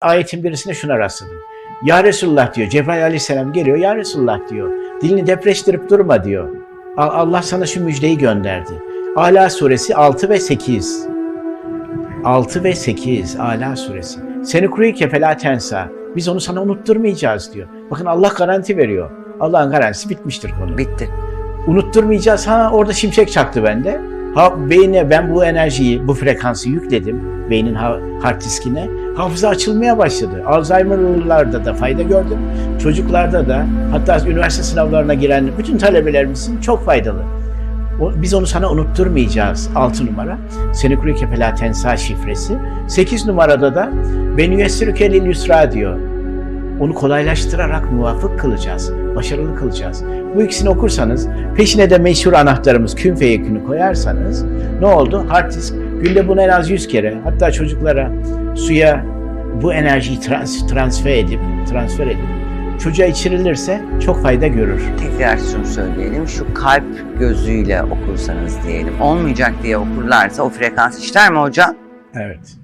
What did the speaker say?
Ayetin birisinde şuna rastladım. Ya Resulullah diyor, Cebrail aleyhisselam geliyor, Ya Resulullah diyor. Dilini depreştirip durma diyor. Allah sana şu müjdeyi gönderdi. Ala suresi 6 ve 8. 6 ve 8 Ala suresi. Seni kuruyke felâ tensa. Biz onu sana unutturmayacağız diyor. Bakın Allah garanti veriyor. Allah'ın garantisi bitmiştir konu. Bitti. Unutturmayacağız. Ha orada şimşek çaktı bende. Ha beyne ben bu enerjiyi, bu frekansı yükledim. Beynin ha, hard diskine. Hafıza açılmaya başladı. Alzheimer'lılarda da fayda gördüm. Çocuklarda da hatta üniversite sınavlarına giren bütün talebelerimizin çok faydalı. Biz onu sana unutturmayacağız. 6 numara. Seni kuru kepela tensa şifresi. 8 numarada da ben yüessirüke lil yusra diyor. Onu kolaylaştırarak muvafık kılacağız. Başarılı kılacağız. Bu ikisini okursanız peşine de meşhur anahtarımız kün feyekünü koyarsanız ne oldu? Hard disk günde bunu en az 100 kere hatta çocuklara suya bu enerjiyi trans, transfer edip transfer edip çocuğa içirilirse çok fayda görür. Tekrar şunu söyleyelim. Şu kalp gözüyle okursanız diyelim. Olmayacak diye okurlarsa o frekans işler mi hocam? Evet.